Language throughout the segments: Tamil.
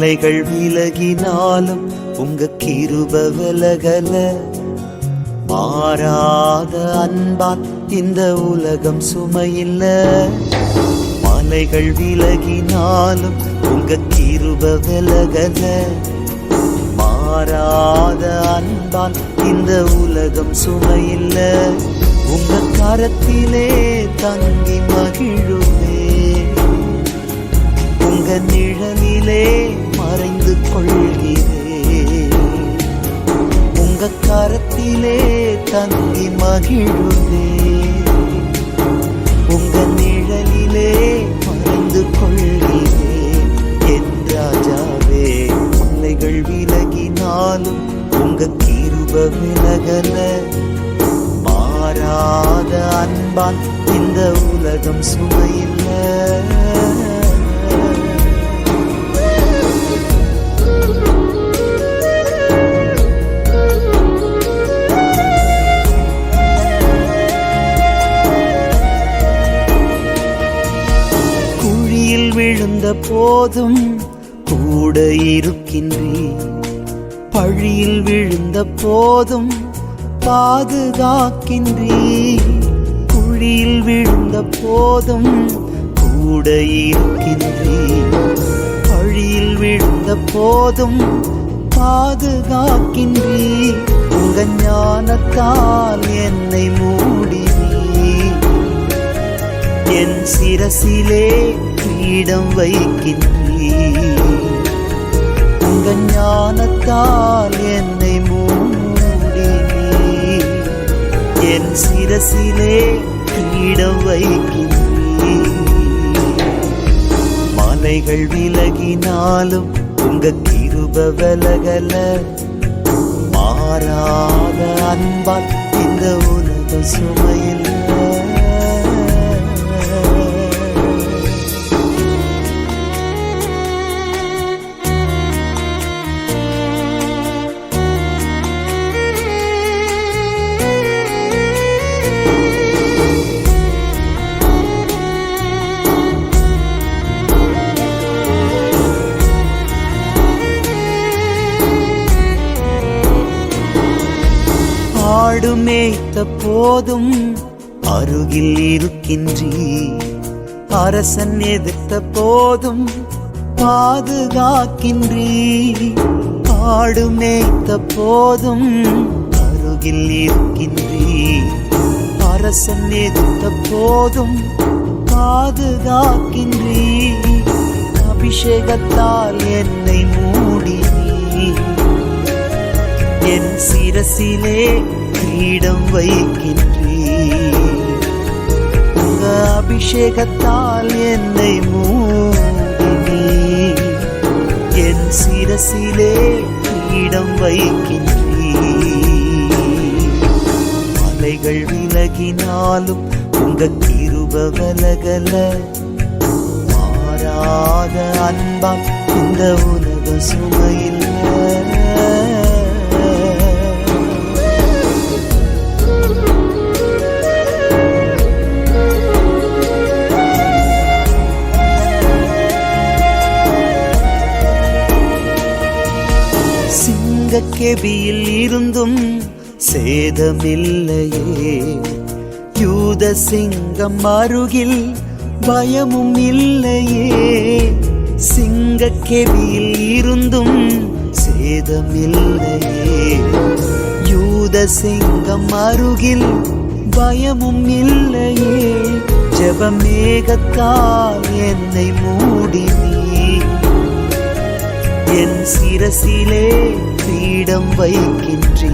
மாலைகள் விலகினாலும் உங்க கிருப விலகல மாறாத அன்பான் இந்த உலகம் சுமையில்ல. மலைகள் விலகினாலும் உங்க கிருப விலகல மாறாத அன்பான் இந்த உலகம் சுமையில்ல. உங்க கரத்திலே தங்கி மகிழுவே உங்க நிழலிலே கொள்கிறேன். உங்க கரத்திலே தங்கி மகிழுவே உங்க நிழலிலே மறந்து கொள்கிறேன். என் ராஜாவே மலைகள் விலகினாலும் உங்க கிருப விலகல மாறாத அன்பால் இந்த உலகம் சுமையில்லை. விழுந்த போதும் கூட இருக்கின்றே பழியில் விழுந்த போதும் பாதுகாக்கின்றே குழியில் விழுந்த போதும் கூட இருக்கின்றே பழியில் விழுந்த போதும் பாதுகாக்கின்றே உங்க ஞானத்தால் என்னை மூடினீ என் சிரசிலே கிரீடம் வைக்கின்றீ உங்க ஞானத்தால் என்னை மூடி என் சிரசிலே இடம் வைக்கின்றீ மலைகள் விலகினாலும் உங்க கிருப விலகல. மாறாத அன்பால் இந்த உலக சுமையில் மேய்த்த போதும் அருகில் இருக்கின்றீ அரசன் எதிர்த்த போதும் பாதுகாக்கின்றீ ஆடு மேய்த்த போதும் அருகில் இருக்கின்றீ அரசன் எதிர்த்த போதும் பாதுகாக்கின்றீ அபிஷேகத்தால் என்னை மூடி என் சிரசிலே பீடம் வைக்கின்றீ உங்க அபிஷேகத்தால் என்னை மூடினீ என் சிரசிலே பீடம் வைக்கின்றீ மலைகள் விலகினாலும் உங்க கிருப விலகல. மாறாத அன்பால் இந்த உலக சுமையில் சிங்கக்கெபியில் இருந்தும் சேதமில்லையே. யூத சிங்கம் அருகில் பயமும் இல்லையே. சிங்கக்கெபியில் இருந்தும் சேதமில்லையே. யூத சிங்கம் அருகில் பயமும் இல்லையே. ஜபமேகத்தால் என்னை மூடி என் சிரசிலே பீடம் வைக்கின்றீ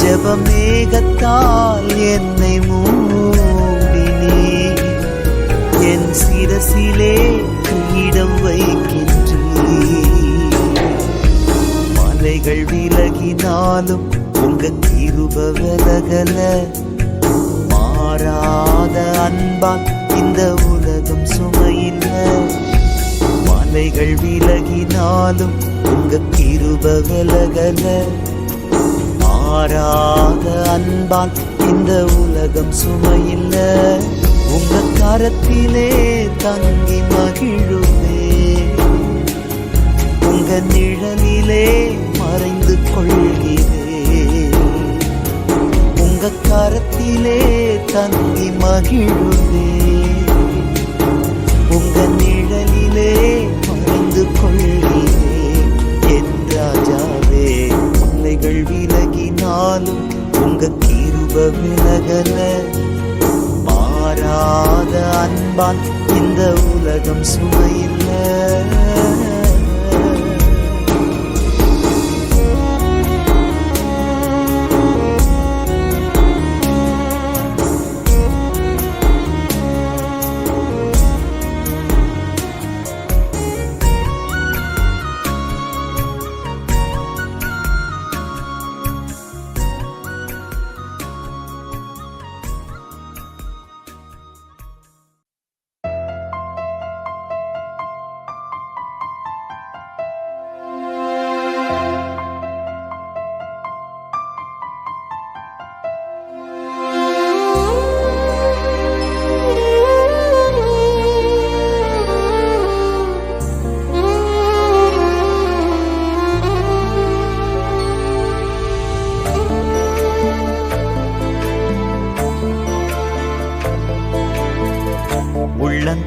ஜெபம் மேகத்தால் என்னை மூடினே என் சிரசிலே பீடம் வைக்கின்றீ மலைகள் விலகினாலும் உங்க கிருப விலகல மாறாத அன்பான் இந்த உலகம் சுமையில்லை. மலைகள் விலகினாலும் உங்க கிருப விலகல மாறாத அன்பான் இந்த உலகம் சுமையில்ல. உங்க கரத்திலே தங்கி மகிழுவே உங்க நிழலிலே மறைந்து கொள்கிறே. உங்க கரத்திலே தங்கி மகிழுவே உங்க நிழலிலே மறைந்து கொள்கிறேன் என் ராஜாவே மலைகள் விலகினாலும் உங்க கிருப விலகல. மாறாத அன்பான் இந்த உலகம் சுமையில்லை.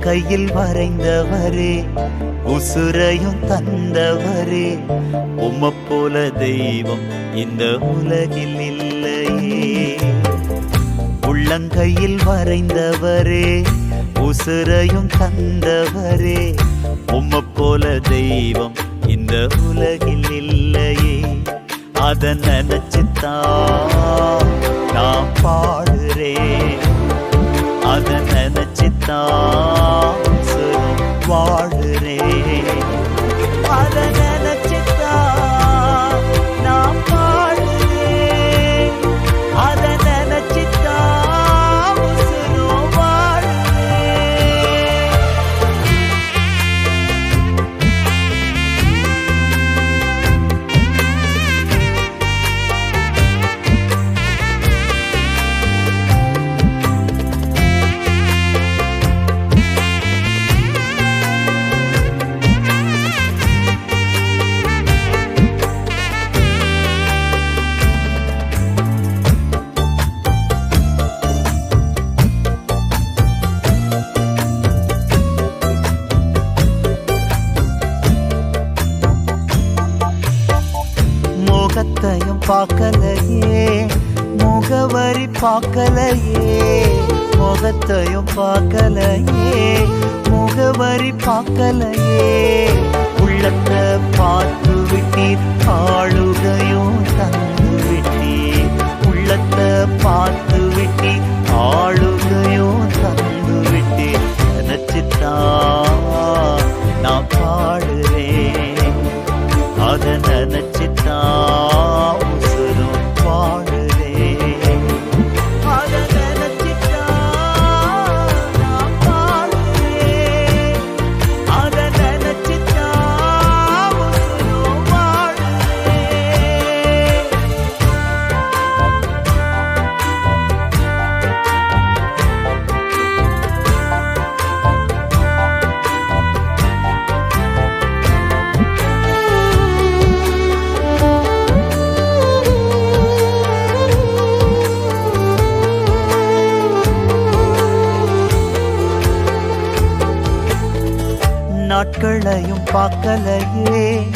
கையில் வரைந்தவரே உசுரையும் தந்தவரே. உம்ம போல தெய்வம் இந்த உலகில் இல்லையே. உள்ளங்கையில் வரைந்தவரே உசுரையும் தந்தவரே. உம்ம போல தெய்வம் இந்த உலகில் இல்லையே. அத நினைச்சுத்தான் நான் பாடுறேன். அத நினைச்சுத்தான் முகத்தையும் பார்க்கலையே முகவரி பார்க்கலையே முகத்தையும் பார்க்கலையே முகவரி பார்க்கலையே. உள்ளத்தை பார்த்து விட்டீர் ஆளுகையும் தந்து விட்டீர். உள்ளத்தை பார்த்து விட்டீர் ஆளுகையும் தந்து விட்டீர். நினைச்சுத்தான் நான் பாடுறேன். அதை நினைச்சுத்தான் பார்க்கலையே.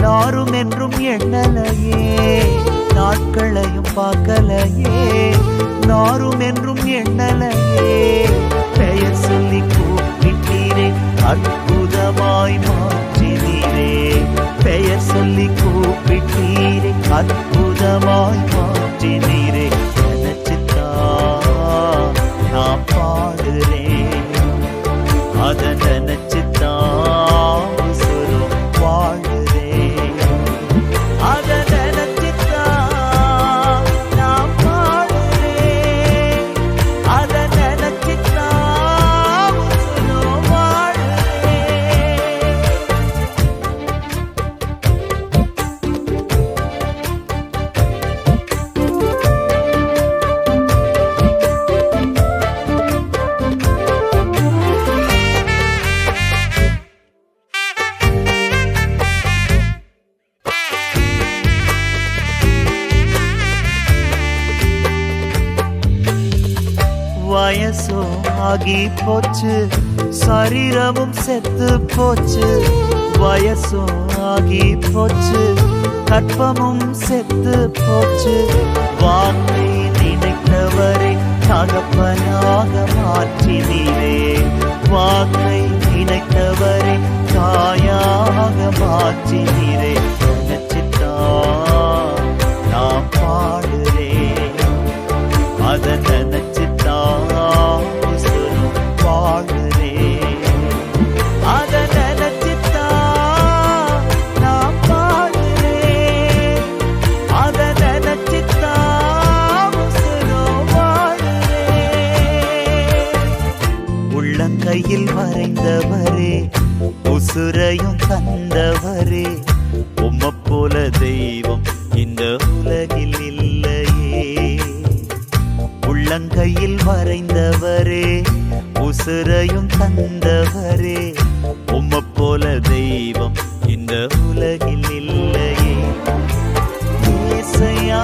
நாரும் என்றும் எண்ணலையே. நாட்களையும் பார்க்கலையே. நாரும் என்றும் எண்ணலையே. பெயர் சொல்லி கூப்பிட்டீரே அற்புதமாய் மாற்றினீரே. பெயர் சொல்லி கூப்பிட்டீரே அற்புதமாய் மாற்றினீரே மனசும் ஆகி போச்சு சரீரமும் செத்து போச்சு வயசும் ஆகி போச்சு கற்பமும் செத்து போச்சு வாக்கை நினைத்தவரை தகப்பனாக மாற்றினீரே. வாக்கை நினைத்தவரை தாயாக மாற்றினீரே. நினைச்சிட்டா மறைந்தவரே உசுரையும் தந்தவரே. உம்ம போல தெய்வம் இந்த உலகில் இல்லையே. உள்ளங்கையில் மறைந்தவரே உசுரையும் தந்தவரே. உம்ம போல தெய்வம் இந்த உலகில் இல்லையே. ஏசையா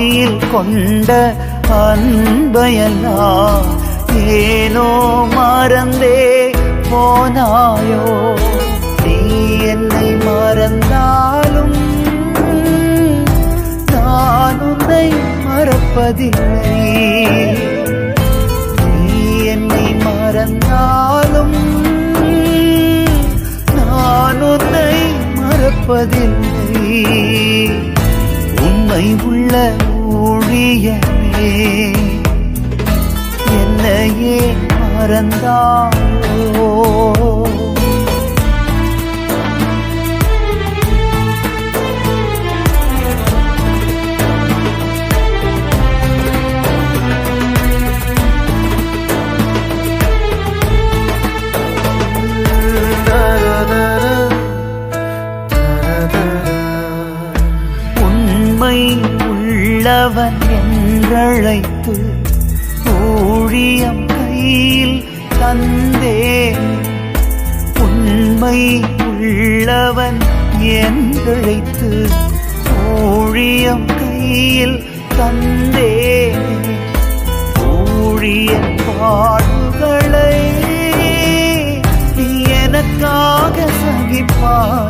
ஆதியில் கொண்ட அன்பையெல்லாம் ஏனோ மறந்தே போனாயோ? நீ என்னை மறந்தாலும் நான் உன்னை மறப்பதில்லை. நீ என்னை மறந்தாலும் நான் உன்னை மறப்பதில்லை. உண்மை உள்ள ஊழியமே என்னையே மறந்தாயோ? உள்ளவன் என்றழைத்து ஊழியம் கையில் தந்தேன் உண்மை உள்ளவன் என்றழைத்து ஊழியம் கையில் தந்தேன் ஊழிய பாடுகளை நீ எனக்காக சகிப்பாயா.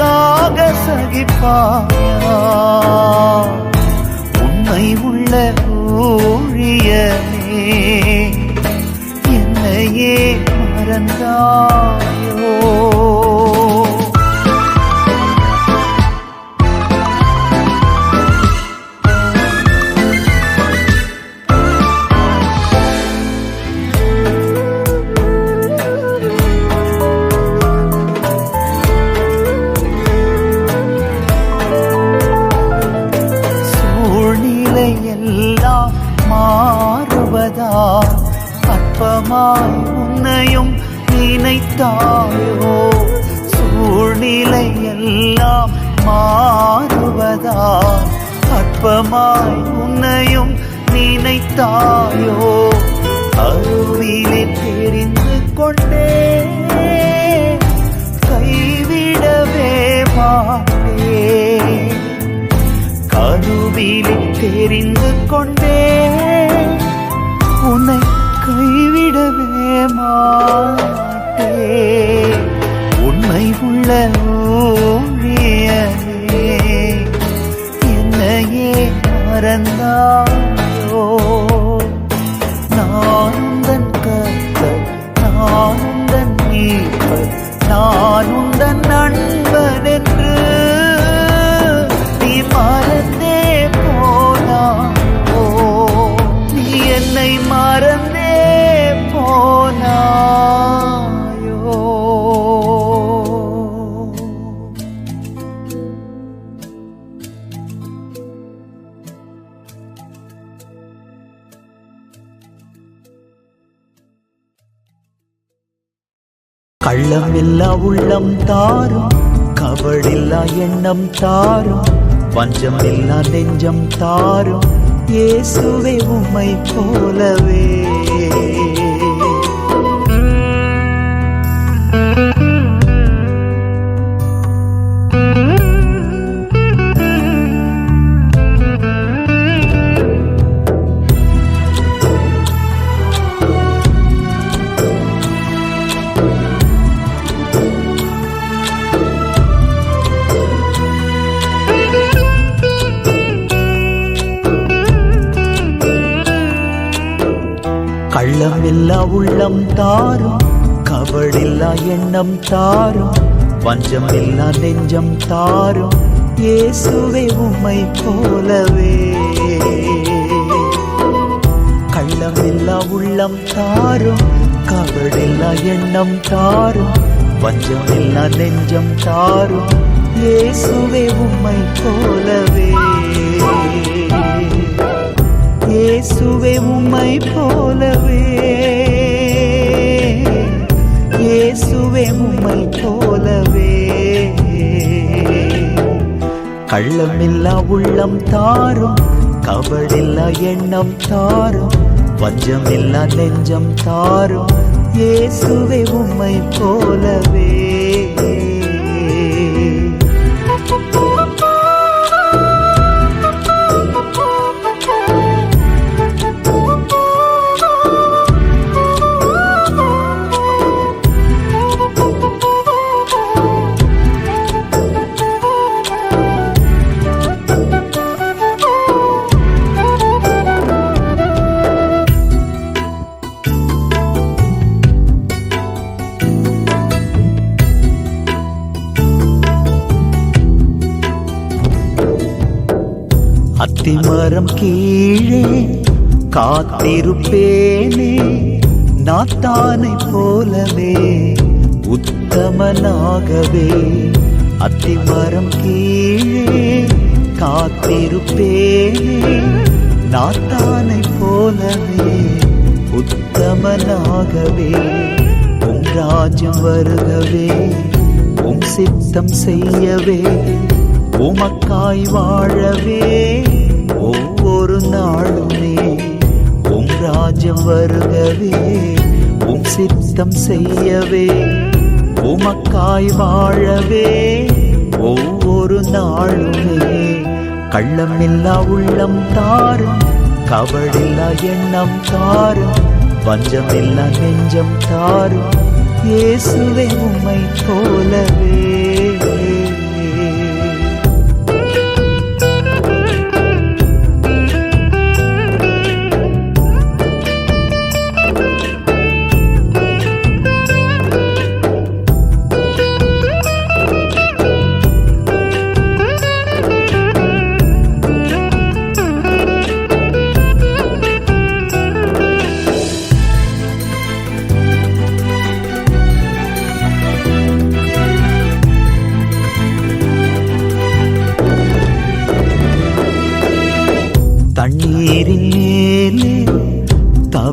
எனக்காக சகிப்பாயா? உண்மை உள்ள ஊழியனே என்னையே மறந்தாயோ. மாறுவதா அற்பமாய் உன்னையும் நினைத்தாயோ? அருவிலே தெரிந்து கொண்டே கைவிடவே மாட்டே. கருவிலே தெரிந்து கொண்டே உன்னை கைவிடவே மாட்டே. உன்னை உள்ள மறந்தாயோ நான் உந்தன் கர்த்தர் நான் உந்தன் நண்பன் கள்ளமில்லா உள்ளம் தாரும் கபடில்லா எண்ணம் தாரும் வஞ்சமில்லா நெஞ்சம் தாரும் இயேசுவே உம்மை போலவே. கள்ளமில்லா உள்ளம் தாரும் கபடில்லா எண்ணம் தாரும் பஞ்சம் வஞ்சமில்லா நெஞ்சம் தாரும் இயேசுவே உம்மை போலவே. கள்ளமில்லா உள்ளம் தாரும் கபடில்லா எண்ணம் தாரும் வஞ்சமில்லா நெஞ்சம் தாரும் இயேசுவே உம்மை போலவே. இயேசுவே உம்மை போலவே. இயேசுவே உம்மை போலவே. கள்ளமில்லா உள்ளம் தாரும் கவலில்லா எண்ணம் தாரும் வஞ்சமில்லா நெஞ்சம் தாரும் இயேசுவே உம்மை போலவே. அத்தி மரம் கீழே காத்திருப்பேனே. நாத்தானை போலவே உத்தமனாகவே. அத்தி மரம் கீழே காத்திருப்பேனே. நாத்தானை போலவே உத்தமனாகவே. உம் ராஜ்யம் வருகவே உம் சித்தம் செய்யவே உமக்காய் வாழவே. ஆளுமே. உம் ராஜ்யம் வருகவே உம் சித்தம் செய்யவே உமக்காய் வாழவே ஒவ்வொரு நாளுமே. கள்ளமில்லா உள்ளம் தாரும் கவடில்லா எண்ணம் தாரும் பஞ்சமில்லா நெஞ்சம் தாரும் இயேசுவே உம்மை போலவே.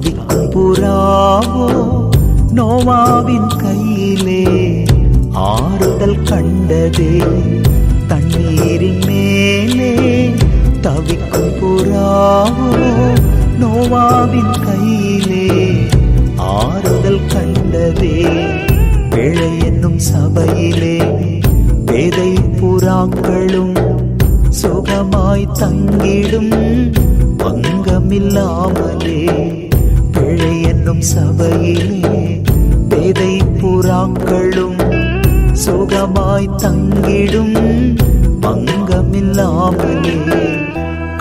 தவிக்கும் புறாவோ நோவாவின் கையிலே ஆறுதல் கண்டதே. தண்ணீரின் மேலே தவிக்கும் புறாவோ? நோவாவின் கையிலே ஆறுதல் கண்டதே. பிழை என்னும் சபையிலே பேதை புறாக்களும் சுகமாய் தங்கிடும் பங்கமில்லாமலே சபையிலே பேதை புறாக்களும் சுகமாய் தங்கிடும். பங்கமில்லாமலே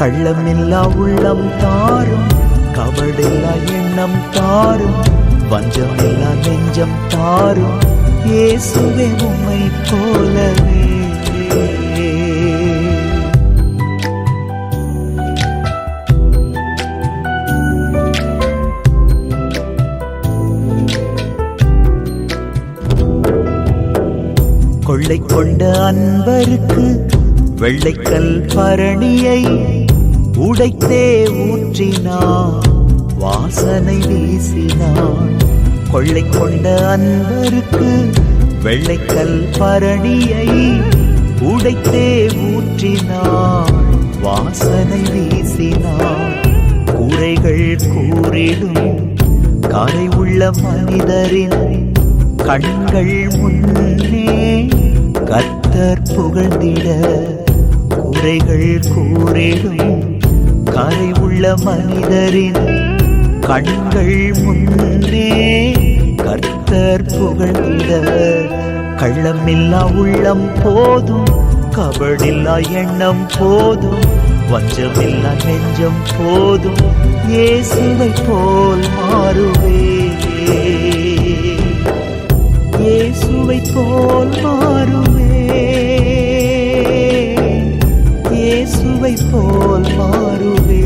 கள்ளமில்லா உள்ளம் தாரும் கவடில்லா எண்ணம் தாரும் பஞ்சமில்லா நெஞ்சம் தாரும். இயேசுவே உம்மை போலவே. கொள்ளை கொண்ட அன்பருக்கு வெள்ளைக்கல் பரணியை உடைத்தே ஊற்றினான். வாசனை வீசினான். கொள்ளை கொண்ட அன்பருக்கு வெள்ளைக்கல் பரணியை உடைத்தே ஊற்றினான். வாசனை வீசினான். கூரைகள் கூறிடும் கரை உள்ள மனிதரின் கண்கள் முன்னே கத்தர் புகழ்ந்திட குறைகள் கூறிடும். கரை உள்ள மனிதரின் கண்கள் முன்னே கர்த்தர் புகழ்ந்திட. கள்ளமில்லா உள்ளம் போதும் கபடில்லா எண்ணம் போதும் வஞ்சமில்லா நெஞ்சம் போதும் இயேசுவை போல் மாறுவே. இயேசுவை போல் மாறுவே. போல் மாறுவே.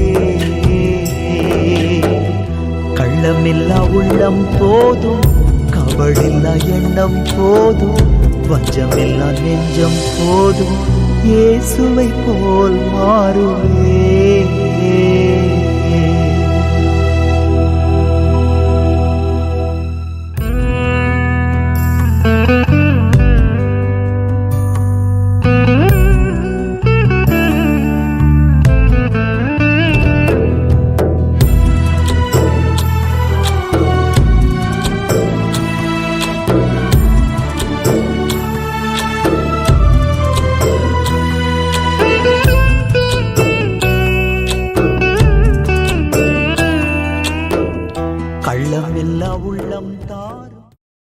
கள்ளமில்லா உள்ளம் போதும் கபடில்லா எண்ணம் போதும் வஞ்சமில்லா நெஞ்சம் போதும் இயேசுவை போல் மாறுவே.